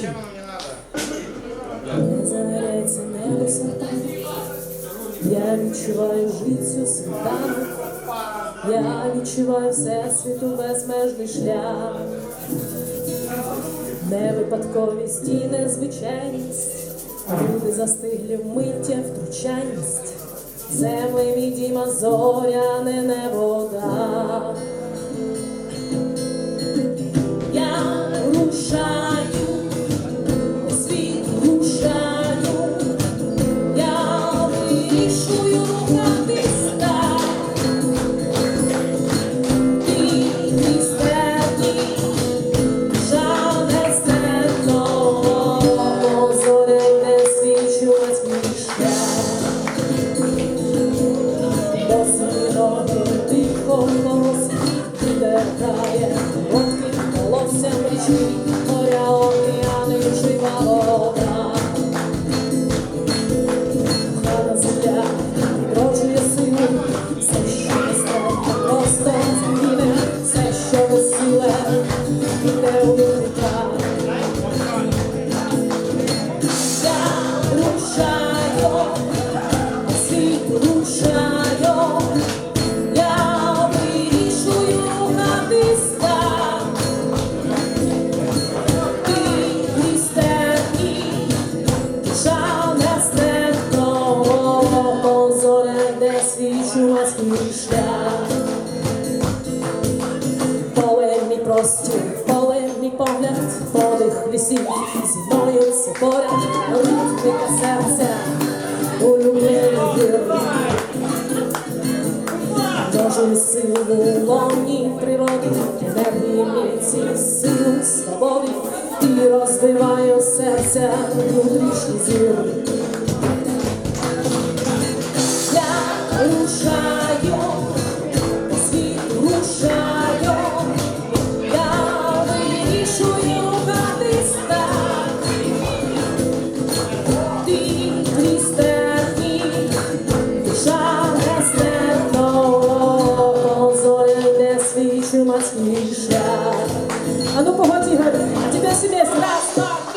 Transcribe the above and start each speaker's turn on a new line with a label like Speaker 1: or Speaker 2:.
Speaker 1: Зачем оно мне надо? Загоряється небесо, я відчуваю життю світанок, я відчуваю всесвіту безмежний шлях, не випадковість і незвичайність, люди застиглі в миття втручальність, це ми відійма зоря, не вода. Тихо колосить, дихає, коротким волоссям річки, моря, океани, жива вода. Хана земля відроджує силу, все, що нестерпно, просто зміне, все, що безсиле, іде у віка. Я світ свій шлях. Мій простір, поле погляд, подих лісів, зі мною все поряд, ритмика серця, улюблений гір. Множую силу лоні природи, енергії міці, силу свободи, і розбиваю серця внутрішній зір. Я все вместе.